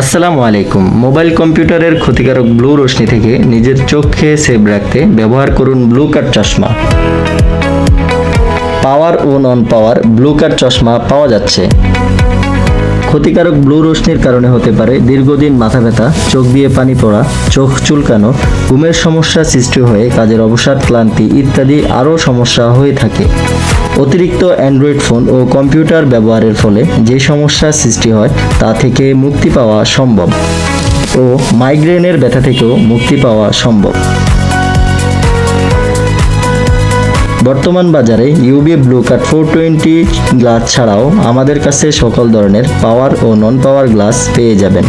আসসালামু আলাইকুম। মোবাইল কম্পিউটারের ক্ষতিকারক ব্লু রশ্মি থেকে নিজের চোখকে সেভ রাখতে ব্যবহার করুন ব্লু কাট চশমা। পাওয়ার ও নন পাওয়ার ব্লু কাট চশমা পাওয়া যাচ্ছে। ক্ষতিকারক ব্লু রশ্মির কারণে হতে পারে দীর্ঘদিন মাথা ব্যথা, চোখ দিয়ে পানি পড়া, চোখ চুলকানো, ঘুমের সমস্যা সৃষ্টি হয়ে কাজের অবসাদ, ক্লান্তি ইত্যাদি আরও সমস্যা হয়ে থাকে। অতিরিক্ত অ্যান্ড্রয়েড ফোন ও কম্পিউটার ব্যবহারের ফলে যে সমস্যার সৃষ্টি হয় তা থেকে মুক্তি পাওয়া সম্ভব ও মাইগ্রেনের ব্যথা থেকেও মুক্তি পাওয়া সম্ভব। বর্তমান বাজারে UB blue cut four twenty glass ছাড়াও আমাদের কাছে সকল ধরনের পাওয়ার ও নন পাওয়ার গ্লাস পেয়ে যাবেন।